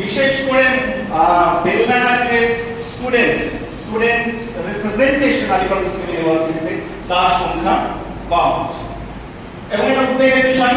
বিশেষ করে বেলগানার যে student student representation Aligarh Muslim ইউনিভার্সিটিতে তার সংখ্যা কম। এবং এটা উদ্বেগের বিষয়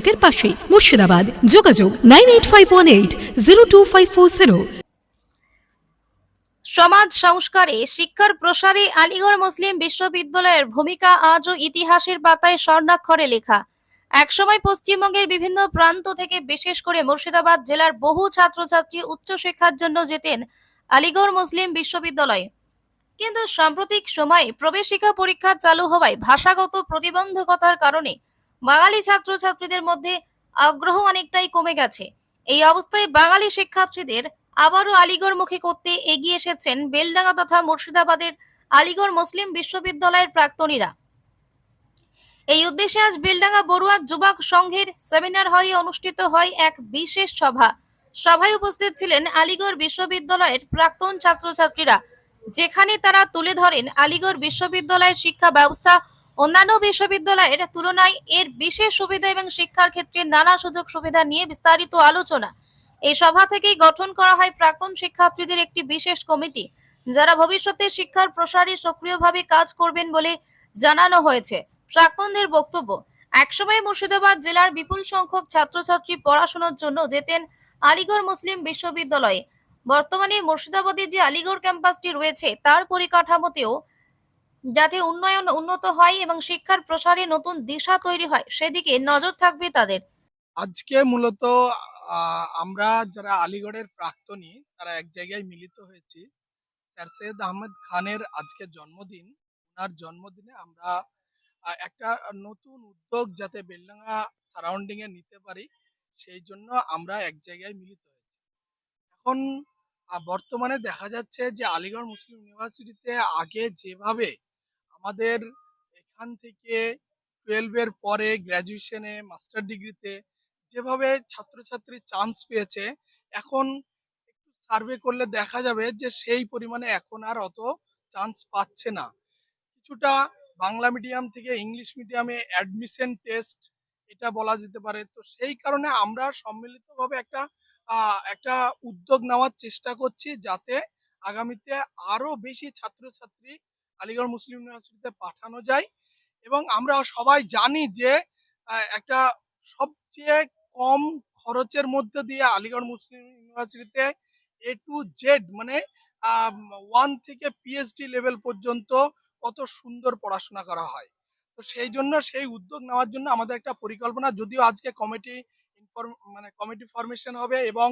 সড়কের পাশে মুর্শিদাবাদ। যোগাযোগ নাইন সমাজ সংস্কারে শিক্ষার প্রসারে আলিগড় মুসলিম বিশ্ববিদ্যালয়ের ভূমিকা আজও ইতিহাসের পাতায় স্বর্ণাক্ষরে লেখা। একসময় পশ্চিমবঙ্গের বিভিন্ন প্রান্ত থেকে বিশেষ করে মুর্শিদাবাদ জেলার বহু ছাত্রছাত্রী উচ্চশিক্ষার জন্য যেতেন আলিগড় মুসলিম বিশ্ববিদ্যালয়ে। কিন্তু সাম্প্রতিক সময়ে প্রবেশিকা পরীক্ষা চালু হওয়ায় ভাষাগত প্রতিবন্ধকতার কারণে বাঙালি ছাত্রছাত্রীদের মধ্যে আগ্রহ অনেকটাই কমে গেছে। এই অবস্থায় বাঙালি শিক্ষার্থীদের আবারও আলিগড়মুখী করতে এগিয়ে এসেছেন বেলডাঙ্গা তথা মুর্শিদাবাদের আলিগড় মুসলিম বিশ্ববিদ্যালয়ের প্রাক্তনীরা। এই উদ্দেশ্যে আজ বেলডাঙ্গা বড়ুয়া যুবক সংঘের সেমিনার হলে অনুষ্ঠিত হয় এক বিশেষ সভা। সভায় উপস্থিত ছিলেন আলিগড় বিশ্ববিদ্যালয়ের প্রাক্তন ছাত্রছাত্রীরা, যেখানে তারা তুলে ধরেন আলিগড় বিশ্ববিদ্যালয়ের শিক্ষা ব্যবস্থা অন্যান্য বিশ্ববিদ্যালয়ের তুলনায় এর বিশেষ সুবিধা এবং শিক্ষার ক্ষেত্রে নানা সুযোগ সুবিধা নিয়ে বিস্তারিত আলোচনা। এই সভা থেকেই গঠন করা হয় প্রাক্তন শিক্ষার্থীদের একটি বিশেষ কমিটি, যারা ভবিষ্যতে শিক্ষার প্রসারে সক্রিয়ভাবে কাজ করবেন বলে জানানো হয়েছে। প্রাক্তনদের বক্তব্য, একসময় মুর্শিদাবাদ জেলার বিপুল সংখ্যক ছাত্রছাত্রী পড়াশোনার জন্য যেতেন আলিগড় মুসলিম বিশ্ববিদ্যালয়ে। বর্তমানে মুর্শিদাবাদে যে আলিগড় ক্যাম্পাসটি রয়েছে, তার পরিকাঠামোতেও যাতে উন্নয়ন উন্নত হয় এবং শিক্ষার প্রসারে নতুন দিশা তৈরি হয়, সেদিকে নজর থাকবে তাদের। আজকে মূলত আমরা যারা আলিগড়ের প্রাক্তনী, তারা এক জায়গায় মিলিত হয়েছি। স্যার সৈয়দ আহমেদ খানের আজকে জন্মদিন। ওনার জন্মদিনে আমরা একটা নতুন উদ্যোগ যাতে বেলডাঙ্গা সারাউন্ডিং এ নিতে পারি, সেই জন্য আমরা এক জায়গায় মিলিত হয়েছি। এখন বর্তমানে দেখা যাচ্ছে যে আলিগড় মুসলিম ইউনিভার্সিটিতে আগে যেভাবে আমাদের এখান থেকে টুয়েলভের পরে গ্র্যাজুয়েশনে মাস্টার ডিগ্রিতে যেভাবে ছাত্রছাত্রী চান্স পেয়েছে, এখন একটু সার্ভে করলে দেখা যাবে যে সেই পরিমাণে এখন আর অত চান্স পাচ্ছে না। কিছুটা বাংলা মিডিয়াম থেকে ইংলিশ মিডিয়ামে অ্যাডমিশন টেস্ট এটা বলা যেতে পারে। তো সেই কারণে আমরা সম্মিলিতভাবে একটা একটা উদ্যোগ নেওয়ার চেষ্টা করছি যাতে আগামীতে আরও বেশি ছাত্রছাত্রী আলিগড় মুসলিম ইউনিভার্সিটিতে পাঠানো যায় এবং আমরা সবাই জানি যে একটা সবচেয়ে কম খরচের মধ্যে দিয়ে আলিগড় মুসলিম ইউনিভার্সিটিতে এ টু জেড মানে ওয়ান থেকে পিএইচডি লেভেল পর্যন্ত কত সুন্দর পড়াশোনা করা হয়। তো সেই জন্য সেই উদ্যোগ নেওয়ার জন্য আমাদের একটা পরিকল্পনা, যদিও আজকে কমিটি মানে কমিটি ফরমেশন হবে এবং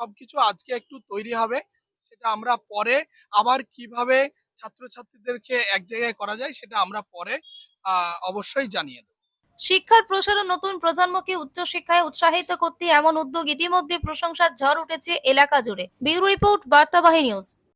সবকিছু আজকে একটু তৈরি হবে। সেটা আমরা পরে আবার কীভাবে ছাত্রছাত্রীদেরকে এক জায়গায় করা যায় সেটা আমরা পরে অবশ্যই জানিয়ে দেব। শিক্ষার প্রসার নতুন প্রজন্মকে উচ্চশিক্ষায় উৎসাহিত করতে এমন উদ্যোগ ইতিমধ্যে প্রশংসার ঝড় উঠেছে এলাকা জুড়ে। ব্যুরো রিপোর্ট বার্তাবাহী নিউজ।